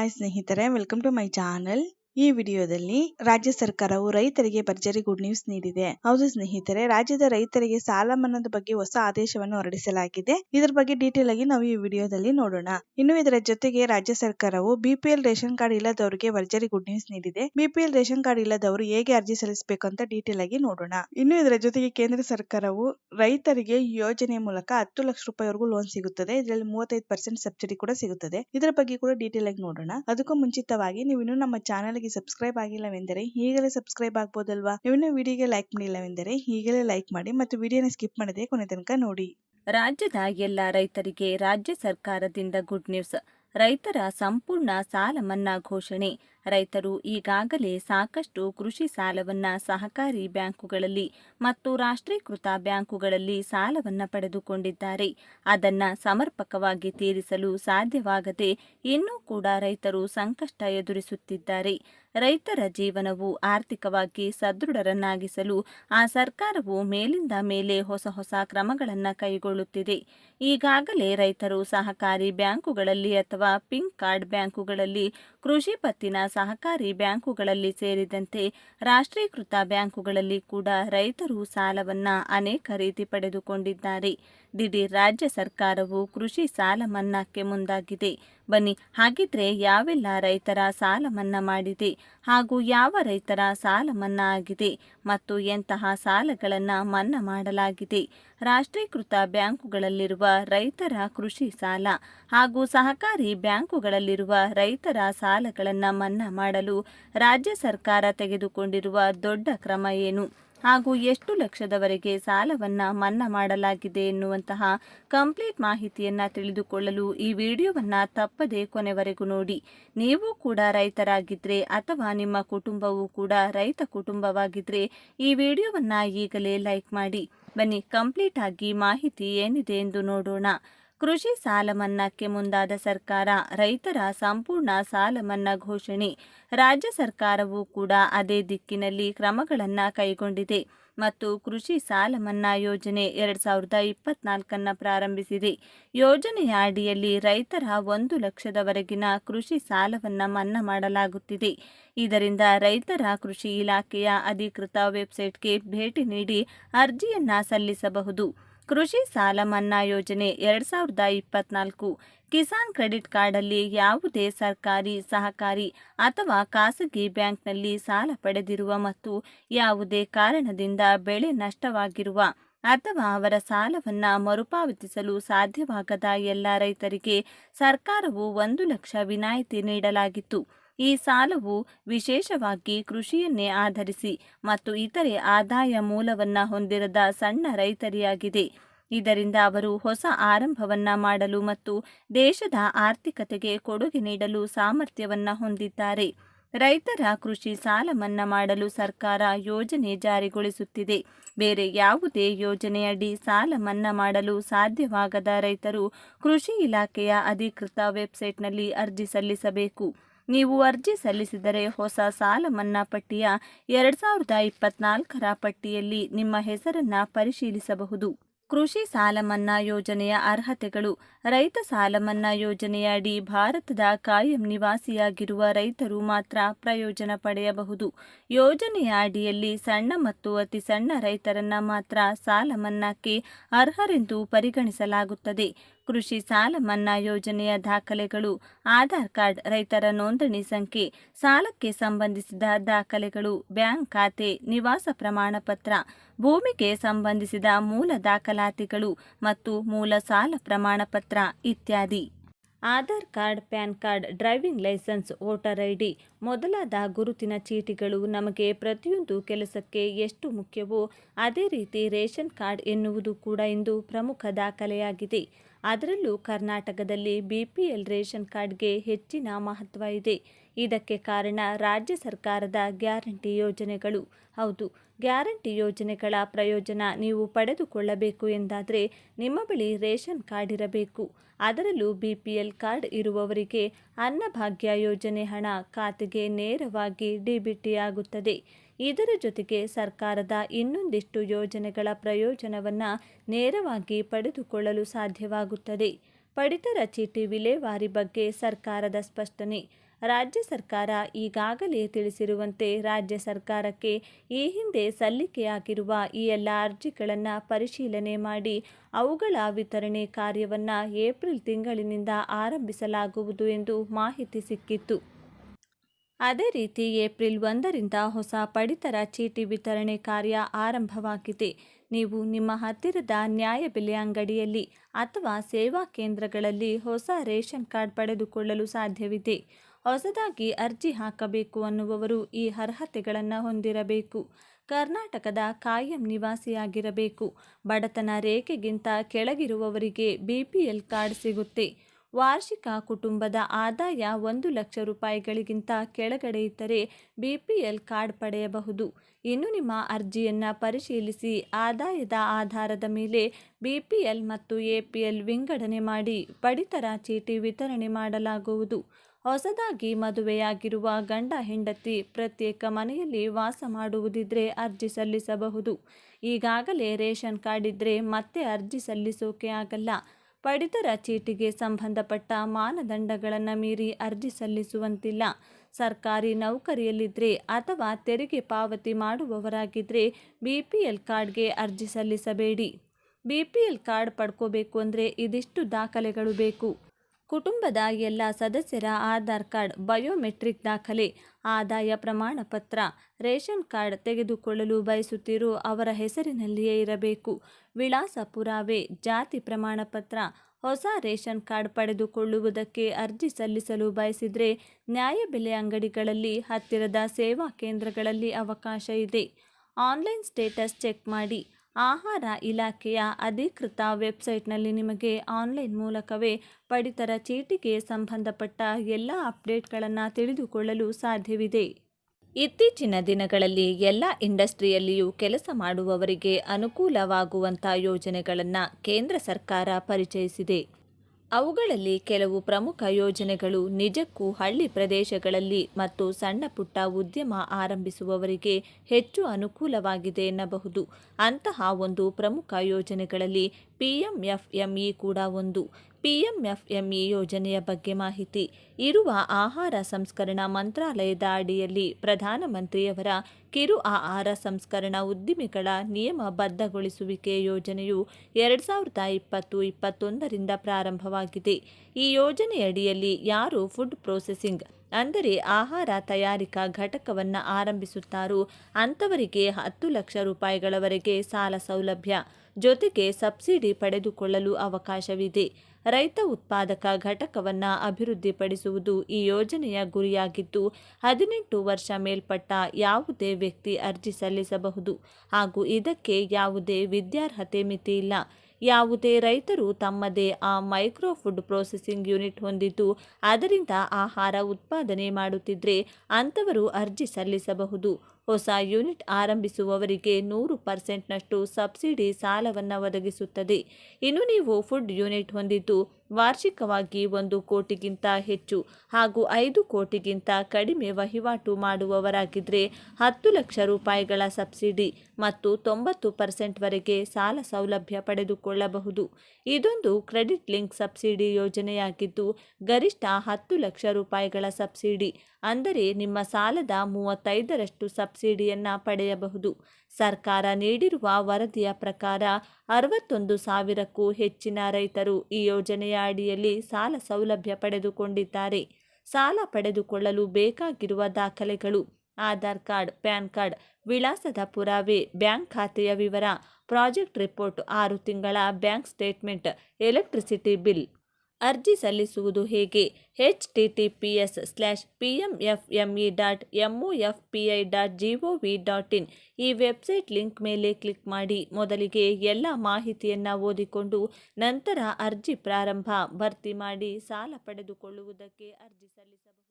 Hi ಸ್ನೇಹಿತರೆ welcome to my channel ಈ ವಿಡಿಯೋದಲ್ಲಿ ರಾಜ್ಯ ಸರ್ಕಾರವು ರೈತರಿಗೆ ಭರ್ಜರಿ ಗುಡ್ ನ್ಯೂಸ್ ನೀಡಿದೆ. ಹೌದು ಸ್ನೇಹಿತರೆ, ರಾಜ್ಯದ ರೈತರಿಗೆ ಸಾಲ ಮನ್ನಾದ ಬಗ್ಗೆ ಹೊಸ ಆದೇಶವನ್ನು ಹೊರಡಿಸಲಾಗಿದೆ. ಇದರ ಬಗ್ಗೆ ಡೀಟೇಲ್ ಆಗಿ ನಾವು ಈ ವಿಡಿಯೋದಲ್ಲಿ ನೋಡೋಣ. ಇನ್ನು ಇದರ ಜೊತೆಗೆ ರಾಜ್ಯ ಸರ್ಕಾರವು ಬಿಪಿಎಲ್ ರೇಷನ್ ಕಾರ್ಡ್ ಇಲ್ಲದವರಿಗೆ ಭರ್ಜರಿ ಗುಡ್ ನ್ಯೂಸ್ ನೀಡಿದೆ. ಬಿಪಿಎಲ್ ರೇಷನ್ ಕಾರ್ಡ್ ಇಲ್ಲದವರು ಹೇಗೆ ಅರ್ಜಿ ಸಲ್ಲಿಸಬೇಕು ಅಂತ ಡೀಟೇಲ್ ಆಗಿ ನೋಡೋಣ. ಇನ್ನು ಇದರ ಜೊತೆಗೆ ಕೇಂದ್ರ ಸರ್ಕಾರವು ರೈತರಿಗೆ ಯೋಜನೆ ಮೂಲಕ ಹತ್ತು ಲಕ್ಷ ರೂಪಾಯಿವರೆಗೂ ಲೋನ್ ಸಿಗುತ್ತದೆ. ಇದರಲ್ಲಿ ಮೂವತ್ತೈದು ಪರ್ಸೆಂಟ್ ಸಬ್ಸಿಡಿ ಕೂಡ ಸಿಗುತ್ತದೆ. ಇದರ ಬಗ್ಗೆ ಕೂಡ ಡೀಟೇಲ್ ಆಗಿ ನೋಡೋಣ. ಅದಕ್ಕೂ ಮುಂಚಿತವಾಗಿ ನೀವು ಇನ್ನು ನಮ್ಮ ಚಾನಲ್ ಗೆ ಸಬ್ಸ್ಕ್ರೈಬ್ ಆಗಿಲ್ಲವೆಂದರೆ ಈಗಲೇ ಸಬ್ಸ್ಕ್ರೈಬ್ ಆಗ್ಬೋದಲ್ವಾ? ನೀವು ವಿಡಿಯೋಗೆ ಲೈಕ್ ಮಾಡಿಲ್ಲವೆಂದರೆ ಈಗಲೇ ಲೈಕ್ ಮಾಡಿ ಮತ್ತು ವಿಡಿಯೋನ ಸ್ಕಿಪ್ ಮಾಡದೆ ಕೊನೆ ತನಕ ನೋಡಿ. ರಾಜ್ಯದ ಎಲ್ಲ ರೈತರಿಗೆ ರಾಜ್ಯ ಸರ್ಕಾರದಿಂದ ಗುಡ್ ನ್ಯೂಸ್. ರೈತರ ಸಂಪೂರ್ಣ ಸಾಲ ಮನ್ನಾ ಘೋಷಣೆ. ರೈತರು ಈಗಾಗಲೇ ಸಾಕಷ್ಟು ಕೃಷಿ ಸಾಲವನ್ನ ಸಹಕಾರಿ ಬ್ಯಾಂಕುಗಳಲ್ಲಿ ಮತ್ತು ರಾಷ್ಟ್ರೀಕೃತ ಬ್ಯಾಂಕುಗಳಲ್ಲಿ ಸಾಲವನ್ನ ಪಡೆದುಕೊಂಡಿದ್ದಾರೆ. ಅದನ್ನು ಸಮರ್ಪಕವಾಗಿ ತೀರಿಸಲು ಸಾಧ್ಯವಾಗದೆ ಇನ್ನೂ ಕೂಡ ರೈತರು ಸಂಕಷ್ಟ ಎದುರಿಸುತ್ತಿದ್ದಾರೆ. ರೈತರ ಜೀವನವು ಆರ್ಥಿಕವಾಗಿ ಸದೃಢರನ್ನಾಗಿಸಲು ಆ ಸರ್ಕಾರವು ಮೇಲಿಂದ ಮೇಲೆ ಹೊಸ ಹೊಸ ಕ್ರಮಗಳನ್ನು ಕೈಗೊಳ್ಳುತ್ತಿದೆ. ಈಗಾಗಲೇ ರೈತರು ಸಹಕಾರಿ ಬ್ಯಾಂಕುಗಳಲ್ಲಿ ಅಥವಾ ಪಿಂಕ್ ಕಾರ್ಡ್ ಬ್ಯಾಂಕುಗಳಲ್ಲಿ ಕೃಷಿ ಪತ್ತಿನ ಸಹಕಾರಿ ಬ್ಯಾಂಕುಗಳಲ್ಲಿ ಸೇರಿದಂತೆ ರಾಷ್ಟ್ರೀಕೃತ ಬ್ಯಾಂಕುಗಳಲ್ಲಿ ಕೂಡ ರೈತರು ಸಾಲವನ್ನ ಅನೇಕ ರೀತಿ ಪಡೆದುಕೊಂಡಿದ್ದಾರೆ. ದಿಢೀರ್ ರಾಜ್ಯ ಸರ್ಕಾರವು ಕೃಷಿ ಸಾಲ ಮನ್ನಾಕ್ಕೆ ಮುಂದಾಗಿದೆ. ಬನ್ನಿ. ಹಾಗಿದ್ರೆ ಯಾವೆಲ್ಲ ರೈತರ ಸಾಲ ಮನ್ನಾ ಮಾಡಿದೆ ಹಾಗೂ ಯಾವ ರೈತರ ಸಾಲ ಮನ್ನಾ ಆಗಿದೆ ಮತ್ತು ಎಂತಹ ಸಾಲಗಳನ್ನು ಮನ್ನಾ ಮಾಡಲಾಗಿದೆ. ರಾಷ್ಟ್ರೀಕೃತ ಬ್ಯಾಂಕುಗಳಲ್ಲಿರುವ ರೈತರ ಕೃಷಿ ಸಾಲ ಹಾಗೂ ಸಹಕಾರಿ ಬ್ಯಾಂಕುಗಳಲ್ಲಿರುವ ರೈತರ ಸಾಲಗಳನ್ನು ಮನ್ನಾ ಮಾಡಲು ರಾಜ್ಯ ಸರ್ಕಾರ ತೆಗೆದುಕೊಂಡಿರುವ ದೊಡ್ಡ ಕ್ರಮ ಏನು? ಹಾಗೂ ಎಷ್ಟು ಲಕ್ಷದವರೆಗೆ ಸಾಲವನ್ನ ಮನ್ನಾ ಮಾಡಲಾಗಿದೆ ಎನ್ನುವಂತಹ ಕಂಪ್ಲೀಟ್ ಮಾಹಿತಿಯನ್ನ ತಿಳಿದುಕೊಳ್ಳಲು ಈ ವಿಡಿಯೋವನ್ನ ತಪ್ಪದೆ ಕೊನೆವರೆಗೂ ನೋಡಿ. ನೀವು ಕೂಡ ರೈತರಾಗಿದ್ರೆ ಅಥವಾ ನಿಮ್ಮ ಕುಟುಂಬವು ಕೂಡ ರೈತ ಕುಟುಂಬವಾಗಿದ್ರೆ ಈ ವಿಡಿಯೋವನ್ನ ಈಗಲೇ ಲೈಕ್ ಮಾಡಿ. ಬನ್ನಿ ಕಂಪ್ಲೀಟ್ ಆಗಿ ಮಾಹಿತಿ ಏನಿದೆ ಎಂದು ನೋಡೋಣ. ಕೃಷಿ ಸಾಲ ಮನ್ನಾಕ್ಕೆ ಮುಂದಾದ ಸರ್ಕಾರ, ರೈತರ ಸಂಪೂರ್ಣ ಸಾಲ ಮನ್ನಾ ಘೋಷಣೆ. ರಾಜ್ಯ ಸರ್ಕಾರವು ಕೂಡ ಅದೇ ದಿಕ್ಕಿನಲ್ಲಿ ಕ್ರಮಗಳನ್ನು ಕೈಗೊಂಡಿದೆ ಮತ್ತು ಕೃಷಿ ಸಾಲ ಮನ್ನಾ ಯೋಜನೆ ಎರಡು ಸಾವಿರದ ಇಪ್ಪತ್ನಾಲ್ಕನ್ನ ಪ್ರಾರಂಭಿಸಿದೆ. ಯೋಜನೆಯ ಅಡಿಯಲ್ಲಿ ರೈತರ ಒಂದು ಲಕ್ಷದವರೆಗಿನ ಕೃಷಿ ಸಾಲವನ್ನು ಮನ್ನಾ ಮಾಡಲಾಗುತ್ತಿದೆ. ಇದರಿಂದ ರೈತರ ಕೃಷಿ ಇಲಾಖೆಯ ಅಧಿಕೃತ ವೆಬ್ಸೈಟ್ಗೆ ಭೇಟಿ ನೀಡಿ ಅರ್ಜಿಯನ್ನು ಸಲ್ಲಿಸಬಹುದು. ಕೃಷಿ ಸಾಲ ಮನ್ನಾ ಯೋಜನೆ ಎರಡ್ ಸಾವಿರದ ಇಪ್ಪತ್ನಾಲ್ಕು. ಕಿಸಾನ್ ಕ್ರೆಡಿಟ್ ಕಾರ್ಡಲ್ಲಿ ಯಾವುದೇ ಸರ್ಕಾರಿ, ಸಹಕಾರಿ ಅಥವಾ ಖಾಸಗಿ ಬ್ಯಾಂಕ್ನಲ್ಲಿ ಸಾಲ ಪಡೆದಿರುವ ಮತ್ತು ಯಾವುದೇ ಕಾರಣದಿಂದ ಬೆಳೆ ನಷ್ಟವಾಗಿರುವ ಅಥವಾ ಅವರ ಸಾಲವನ್ನು ಮರುಪಾವತಿಸಲು ಸಾಧ್ಯವಾಗದ ಎಲ್ಲ ರೈತರಿಗೆ ಸರ್ಕಾರವು ಒಂದು ಲಕ್ಷ ವಿನಾಯಿತಿ ನೀಡಲಾಗಿತ್ತು. ಈ ಸಾಲವು ವಿಶೇಷವಾಗಿ ಕೃಷಿಯನ್ನೇ ಆಧರಿಸಿ ಮತ್ತು ಇತರೆ ಆದಾಯ ಮೂಲವನ್ನ ಹೊಂದಿರದ ಸಣ್ಣ ರೈತರಿಯಾಗಿದೆ. ಇದರಿಂದ ಅವರು ಹೊಸ ಆರಂಭವನ್ನ ಮಾಡಲು ಮತ್ತು ದೇಶದ ಆರ್ಥಿಕತೆಗೆ ಕೊಡುಗೆ ನೀಡಲು ಸಾಮರ್ಥ್ಯವನ್ನ ಹೊಂದಿದ್ದಾರೆ. ರೈತರ ಕೃಷಿ ಸಾಲ ಮನ್ನಾ ಮಾಡಲು ಸರ್ಕಾರ ಯೋಜನೆ ಜಾರಿಗೊಳಿಸುತ್ತಿದೆ. ಬೇರೆ ಯಾವುದೇ ಯೋಜನೆಯಡಿ ಸಾಲ ಮನ್ನಾ ಮಾಡಲು ಸಾಧ್ಯವಾಗದ ರೈತರು ಕೃಷಿ ಇಲಾಖೆಯ ಅಧಿಕೃತ ವೆಬ್ಸೈಟ್ನಲ್ಲಿ ಅರ್ಜಿ ಸಲ್ಲಿಸಬೇಕು. ನೀವು ಅರ್ಜಿ ಸಲ್ಲಿಸಿದರೆ ಹೊಸ ಸಾಲ ಮನ್ನಾ ಪಟ್ಟಿಯ ಎರಡ್ ಸಾವಿರದ ಇಪ್ಪತ್ನಾಲ್ಕರ ಪಟ್ಟಿಯಲ್ಲಿ ನಿಮ್ಮ ಹೆಸರನ್ನ ಪರಿಶೀಲಿಸಬಹುದು. ಕೃಷಿ ಸಾಲ ಮನ್ನಾ ಯೋಜನೆಯ ಅರ್ಹತೆಗಳು ರೈತ ಸಾಲಮನ್ನಾ ಯೋಜನೆಯಡಿ ಭಾರತದ ಕಾಯಂ ನಿವಾಸಿಯಾಗಿರುವ ರೈತರು ಮಾತ್ರ ಪ್ರಯೋಜನ ಪಡೆಯಬಹುದು. ಯೋಜನೆಯ ಅಡಿಯಲ್ಲಿ ಸಣ್ಣ ಮತ್ತು ಅತಿ ಸಣ್ಣ ರೈತರನ್ನ ಮಾತ್ರ ಸಾಲ ಮನ್ನಾಕ್ಕೆ ಅರ್ಹರೆಂದು ಪರಿಗಣಿಸಲಾಗುತ್ತದೆ. ಕೃಷಿ ಸಾಲ ಮನ್ನಾ ಯೋಜನೆಯ ದಾಖಲೆಗಳು, ಆಧಾರ್ ಕಾರ್ಡ್ ರೈತರ ನೋಂದಣಿ ಸಂಖ್ಯೆ, ಸಾಲಕ್ಕೆ ಸಂಬಂಧಿಸಿದ ದಾಖಲೆಗಳು, ಬ್ಯಾಂಕ್ ಖಾತೆ, ನಿವಾಸ ಪ್ರಮಾಣ ಪತ್ರ ಭೂಮಿಗೆ ಸಂಬಂಧಿಸಿದ ಮೂಲ ದಾಖಲಾತಿಗಳು ಮತ್ತು ಮೂಲ ಸಾಲ ಪ್ರಮಾಣ ಪತ್ರ ಇತ್ಯಾದಿ. Aadhaar card, PAN card, driving licence, voter I D ಮೊದಲಾದ ಗುರುತಿನ ಚೀಟಿಗಳು ನಮಗೆ ಪ್ರತಿಯೊಂದು ಕೆಲಸಕ್ಕೆ ಎಷ್ಟು ಮುಖ್ಯವೋ ಅದೇ ರೀತಿ ರೇಷನ್ ಕಾರ್ಡ್ ಎನ್ನುವುದು ಕೂಡ ಇಂದು ಪ್ರಮುಖ ದಾಖಲೆಯಾಗಿದೆ. ಅದರಲ್ಲೂ ಕರ್ನಾಟಕದಲ್ಲಿ ಬಿಪಿಎಲ್ ರೇಷನ್ ಕಾರ್ಡ್ಗೆ ಹೆಚ್ಚಿನ ಮಹತ್ವ ಇದೆ. ಇದಕ್ಕೆ ಕಾರಣ ರಾಜ್ಯ ಸರ್ಕಾರದ ಗ್ಯಾರಂಟಿ ಯೋಜನೆಗಳು. ಹೌದು, ಗ್ಯಾರಂಟಿ ಯೋಜನೆಗಳ ಪ್ರಯೋಜನ ನೀವು ಪಡೆದುಕೊಳ್ಳಬೇಕು ಎಂದಾದರೆ ನಿಮ್ಮ ಬಳಿ ರೇಷನ್ ಕಾರ್ಡ್ ಇರಬೇಕು. ಅದರಲ್ಲೂ ಬಿ ಪಿ ಎಲ್ ಕಾರ್ಡ್ ಇರುವವರಿಗೆ ಅನ್ನಭಾಗ್ಯ ಯೋಜನೆ ಹಣ ಖಾತೆಗೆ ನೇರವಾಗಿ ಡಿಬಿಟಿ ಆಗುತ್ತದೆ. ಇದರ ಜೊತೆಗೆ ಸರ್ಕಾರದ ಇನ್ನೊಂದಿಷ್ಟು ಯೋಜನೆಗಳ ಪ್ರಯೋಜನವನ್ನು ನೇರವಾಗಿ ಪಡೆದುಕೊಳ್ಳಲು ಸಾಧ್ಯವಾಗುತ್ತದೆ. ಪಡಿತರ ಚೀಟಿ ವಿಲೇವಾರಿ ಬಗ್ಗೆ ಸರ್ಕಾರದ ಸ್ಪಷ್ಟನೆ. ರಾಜ್ಯ ಸರ್ಕಾರ ಈಗಾಗಲೇ ತಿಳಿಸಿರುವಂತೆ ರಾಜ್ಯ ಸರ್ಕಾರಕ್ಕೆ ಈ ಹಿಂದೆ ಸಲ್ಲಿಕೆಯಾಗಿರುವ ಈ ಎಲ್ಲ ಅರ್ಜಿಗಳನ್ನು ಪರಿಶೀಲನೆ ಮಾಡಿ ಅವುಗಳ ವಿತರಣೆ ಕಾರ್ಯವನ್ನು ಏಪ್ರಿಲ್ ತಿಂಗಳಿನಿಂದ ಆರಂಭಿಸಲಾಗುವುದು ಎಂದು ಮಾಹಿತಿ ಸಿಕ್ಕಿತ್ತು. ಅದೇ ರೀತಿ ಏಪ್ರಿಲ್ ಒಂದರಿಂದ ಹೊಸ ಪಡಿತರ ಚೀಟಿ ವಿತರಣೆ ಕಾರ್ಯ ಆರಂಭವಾಗಿದೆ. ನೀವು ನಿಮ್ಮ ಹತ್ತಿರದ ನ್ಯಾಯಬೆಲೆ ಅಂಗಡಿಯಲ್ಲಿ ಅಥವಾ ಸೇವಾ ಕೇಂದ್ರಗಳಲ್ಲಿ ಹೊಸ ರೇಷನ್ ಕಾರ್ಡ್ ಪಡೆದುಕೊಳ್ಳಲು ಸಾಧ್ಯವಿದೆ. ಹೊಸದಾಗಿ ಅರ್ಜಿ ಹಾಕಬೇಕು ಅನ್ನುವವರು ಈ ಅರ್ಹತೆಗಳನ್ನು ಹೊಂದಿರಬೇಕು. ಕರ್ನಾಟಕದ ಕಾಯಂ ನಿವಾಸಿಯಾಗಿರಬೇಕು. ಬಡತನ ರೇಖೆಗಿಂತ ಕೆಳಗಿರುವವರಿಗೆ ಬಿಪಿಎಲ್ ಕಾರ್ಡ್ ಸಿಗುತ್ತೆ. ವಾರ್ಷಿಕ ಕುಟುಂಬದ ಆದಾಯ ಒಂದು ಲಕ್ಷ ರೂಪಾಯಿಗಳಿಗಿಂತ ಕೆಳಗಡೆ ಇದ್ದರೆ ಬಿಪಿಎಲ್ ಕಾರ್ಡ್ ಪಡೆಯಬಹುದು. ಇನ್ನು ನಿಮ್ಮ ಅರ್ಜಿಯನ್ನು ಪರಿಶೀಲಿಸಿ ಆದಾಯದ ಆಧಾರದ ಮೇಲೆ ಬಿಪಿಎಲ್ ಮತ್ತು ಎಪಿಎಲ್ ವಿಂಗಡಣೆ ಮಾಡಿ ಪಡಿತರ ಚೀಟಿ ವಿತರಣೆ ಮಾಡಲಾಗುವುದು. ಹೊಸದಾಗಿ ಮದುವೆಯಾಗಿರುವ ಗಂಡ ಹೆಂಡತಿ ಪ್ರತ್ಯೇಕ ಮನೆಯಲ್ಲಿ ವಾಸ ಮಾಡುವುದಿದ್ರೆ ಅರ್ಜಿ ಸಲ್ಲಿಸಬಹುದು. ಈಗಾಗಲೇ ರೇಷನ್ ಕಾರ್ಡ್ ಇದ್ದರೆ ಮತ್ತೆ ಅರ್ಜಿ ಸಲ್ಲಿಸೋಕೆ ಆಗಲ್ಲ. ಪಡಿತರ ಚೀಟಿಗೆ ಸಂಬಂಧಪಟ್ಟ ಮಾನದಂಡಗಳನ್ನು ಮೀರಿ ಅರ್ಜಿ ಸಲ್ಲಿಸುವಂತಿಲ್ಲ. ಸರ್ಕಾರಿ ನೌಕರಿಯಲ್ಲಿದ್ದರೆ ಅಥವಾ ತೆರಿಗೆ ಪಾವತಿ ಮಾಡುವವರಾಗಿದ್ದರೆ ಬಿ ಪಿ ಎಲ್ ಕಾರ್ಡ್ಗೆ ಅರ್ಜಿ ಸಲ್ಲಿಸಬೇಡಿ. ಬಿ ಪಿ ಎಲ್ ಕಾರ್ಡ್ ಪಡ್ಕೋಬೇಕು ಅಂದರೆ ಇದಿಷ್ಟು ದಾಖಲೆಗಳು ಬೇಕು. ಕುಟುಂಬದ ಎಲ್ಲ ಸದಸ್ಯರ ಆಧಾರ್ ಕಾರ್ಡ್ ಬಯೋಮೆಟ್ರಿಕ್ ದಾಖಲೆ, ಆದಾಯ ಪ್ರಮಾಣ ಪತ್ರ ರೇಷನ್ ಕಾರ್ಡ್ ತೆಗೆದುಕೊಳ್ಳಲು ಬಯಸುತ್ತಿರೋ ಅವರ ಹೆಸರಿನಲ್ಲಿಯೇ ಇರಬೇಕು. ವಿಳಾಸ ಪುರಾವೆ ಜಾತಿ ಪ್ರಮಾಣ ಪತ್ರ ಹೊಸ ರೇಷನ್ ಕಾರ್ಡ್ ಪಡೆದುಕೊಳ್ಳುವುದಕ್ಕೆ ಅರ್ಜಿ ಸಲ್ಲಿಸಲು ಬಯಸಿದರೆ ನ್ಯಾಯಬೆಲೆ ಅಂಗಡಿಗಳಲ್ಲಿ, ಹತ್ತಿರದ ಸೇವಾ ಕೇಂದ್ರಗಳಲ್ಲಿ ಅವಕಾಶ ಇದೆ. ಆನ್ಲೈನ್ ಸ್ಟೇಟಸ್ ಚೆಕ್ ಮಾಡಿ. ಆಹಾರ ಇಲಾಖೆಯ ಅಧಿಕೃತ ವೆಬ್ಸೈಟ್ನಲ್ಲಿ ನಿಮಗೆ ಆನ್ಲೈನ್ ಮೂಲಕವೇ ಪಡಿತರ ಚೀಟಿಗೆ ಸಂಬಂಧಪಟ್ಟ ಎಲ್ಲ ಅಪ್ಡೇಟ್ಗಳನ್ನು ತಿಳಿದುಕೊಳ್ಳಲು ಸಾಧ್ಯವಿದೆ. ಇತ್ತೀಚಿನ ದಿನಗಳಲ್ಲಿ ಎಲ್ಲ ಇಂಡಸ್ಟ್ರಿಯಲ್ಲಿಯೂ ಕೆಲಸ ಮಾಡುವವರಿಗೆ ಅನುಕೂಲವಾಗುವಂಥ ಯೋಜನೆಗಳನ್ನು ಕೇಂದ್ರ ಸರ್ಕಾರ ಪರಿಚಯಿಸಿದೆ. ಅವುಗಳಲ್ಲಿ ಕೆಲವು ಪ್ರಮುಖ ಯೋಜನೆಗಳು ನಿಜಕ್ಕೂ ಹಳ್ಳಿ ಪ್ರದೇಶಗಳಲ್ಲಿ ಮತ್ತು ಸಣ್ಣ ಪುಟ್ಟ ಉದ್ಯಮ ಆರಂಭಿಸುವವರಿಗೆ ಹೆಚ್ಚು ಅನುಕೂಲವಾಗಿದೆ ಎನ್ನಬಹುದು. ಅಂತಹ ಒಂದು ಪ್ರಮುಖ ಯೋಜನೆಗಳಲ್ಲಿ ಪಿಎಂಎಫ್ಎಂಇ ಕೂಡ ಒಂದು. ಪಿಎಂಎಫ್ಎಂಇ ಯೋಜನೆಯ ಬಗ್ಗೆ ಮಾಹಿತಿ. ಇರುವ ಆಹಾರ ಸಂಸ್ಕರಣಾ ಮಂತ್ರಾಲಯದ ಅಡಿಯಲ್ಲಿ ಪ್ರಧಾನಮಂತ್ರಿಯವರ ಕಿರು ಆಹಾರ ಸಂಸ್ಕರಣಾ ಉದ್ದಿಮೆಗಳ ನಿಯಮಬದ್ಧಗೊಳಿಸುವಿಕೆ ಯೋಜನೆಯು ಎರಡು ಸಾವಿರದ ಇಪ್ಪತ್ತು ಇಪ್ಪತ್ತೊಂದರಿಂದ ಪ್ರಾರಂಭವಾಗಿದೆ. ಈ ಯೋಜನೆಯಡಿಯಲ್ಲಿ ಯಾರು ಫುಡ್ ಪ್ರೊಸೆಸಿಂಗ್ ಅಂದರೆ ಆಹಾರ ತಯಾರಿಕಾ ಘಟಕವನ್ನು ಆರಂಭಿಸುತ್ತಾರೋ. ಅಂಥವರಿಗೆ ಹತ್ತು ಲಕ್ಷ ರೂಪಾಯಿಗಳವರೆಗೆ ಸಾಲ ಸೌಲಭ್ಯ. ಜೊತೆಗೆ ಸಬ್ಸಿಡಿ ಪಡೆದುಕೊಳ್ಳಲು ಅವಕಾಶವಿದೆ. ರೈತ ಉತ್ಪಾದಕ ಘಟಕವನ್ನು ಅಭಿವೃದ್ಧಿಪಡಿಸುವುದು ಈ ಯೋಜನೆಯ ಗುರಿಯಾಗಿದ್ದು, ಹದಿನೆಂಟು ವರ್ಷ ಮೇಲ್ಪಟ್ಟ ಯಾವುದೇ ವ್ಯಕ್ತಿ ಅರ್ಜಿ ಸಲ್ಲಿಸಬಹುದು. ಹಾಗೂ ಇದಕ್ಕೆ ಯಾವುದೇ ವಿದ್ಯಾರ್ಹತೆ ಮಿತಿ ಇಲ್ಲ ಯಾವುದೇ ರೈತರು ತಮ್ಮದೇ ಆ ಮೈಕ್ರೋ ಫುಡ್ ಪ್ರೊಸೆಸಿಂಗ್ ಯೂನಿಟ್ ಹೊಂದಿದ್ದು, ಅದರಿಂದ ಆಹಾರ ಉತ್ಪಾದನೆ ಮಾಡುತ್ತಿದ್ದರೆ ಅಂಥವರು ಅರ್ಜಿ ಸಲ್ಲಿಸಬಹುದು. ಹೊಸ ಯೂನಿಟ್ ಆರಂಭಿಸುವವರಿಗೆ ನೂರು ಪರ್ಸೆಂಟ್ನಷ್ಟು ಸಬ್ಸಿಡಿ ಸಾಲವನ್ನು ಒದಗಿಸುತ್ತದೆ. ಇನ್ನು ನೀವು ಫುಡ್ ಯೂನಿಟ್ ಹೊಂದಿದ್ದು ವಾರ್ಷಿಕವಾಗಿ ಒಂದು ಕೋಟಿಗಿಂತ ಹೆಚ್ಚು ಹಾಗೂ ಐದು ಕೋಟಿಗಿಂತ ಕಡಿಮೆ ವಹಿವಾಟು ಮಾಡುವವರಾಗಿದ್ದರೆ ಹತ್ತು ಲಕ್ಷ ರೂಪಾಯಿಗಳ ಸಬ್ಸಿಡಿ ಮತ್ತು ತೊಂಬತ್ತು ಪರ್ಸೆಂಟ್ವರೆಗೆ ಸಾಲ ಸೌಲಭ್ಯ ಪಡೆದುಕೊಳ್ಳಬಹುದು. ಇದೊಂದು ಕ್ರೆಡಿಟ್ ಲಿಂಕ್ ಸಬ್ಸಿಡಿ ಯೋಜನೆಯಾಗಿದ್ದು, ಗರಿಷ್ಠ ಹತ್ತು ಲಕ್ಷ ರೂಪಾಯಿಗಳ ಸಬ್ಸಿಡಿ, ಅಂದರೆ ನಿಮ್ಮ ಸಾಲದ ಮೂವತ್ತೈದರಷ್ಟು ಸಬ್ಸಿಡಿಯನ್ನು ಪಡೆಯಬಹುದು. ಸರ್ಕಾರ ನೀಡಿರುವ ವರದಿಯ ಪ್ರಕಾರ ಅರವತ್ತೊಂದು ಸಾವಿರಕ್ಕೂ ಹೆಚ್ಚಿನ ರೈತರು ಈ ಯೋಜನೆಯ ಅಡಿಯಲ್ಲಿ ಸಾಲ ಸೌಲಭ್ಯ ಪಡೆದುಕೊಂಡಿದ್ದಾರೆ. ಸಾಲ ಪಡೆದುಕೊಳ್ಳಲು ಬೇಕಾಗಿರುವ ದಾಖಲೆಗಳು, ಆಧಾರ್ ಕಾರ್ಡ್, ಪ್ಯಾನ್ ಕಾರ್ಡ್ ವಿಳಾಸದ ಪುರಾವೆ ಬ್ಯಾಂಕ್ ಖಾತೆಯ ವಿವರ, ಪ್ರಾಜೆಕ್ಟ್ ರಿಪೋರ್ಟ್ ಆರು ತಿಂಗಳ ಬ್ಯಾಂಕ್ ಸ್ಟೇಟ್ಮೆಂಟ್, ಎಲೆಕ್ಟ್ರಿಸಿಟಿ ಬಿಲ್. ಅರ್ಜಿ ಸಲ್ಲಿಸುವುದು ಹೇಗೆ? H T T P S slash P M F M E dot M O F P I dot G O V dot in ಈ ವೆಬ್ಸೈಟ್ ಲಿಂಕ್ ಮೇಲೆ click ಮಾಡಿ ಮೊದಲಿಗೆ ಎಲ್ಲ ಮಾಹಿತಿಯನ್ನು ಓದಿಕೊಂಡು ನಂತರ ಅರ್ಜಿ ಪ್ರಾರಂಭ. ಭರ್ತಿ ಮಾಡಿ ಸಾಲ ಪಡೆದುಕೊಳ್ಳುವುದಕ್ಕೆ ಅರ್ಜಿ ಸಲ್ಲಿಸಬಹುದು.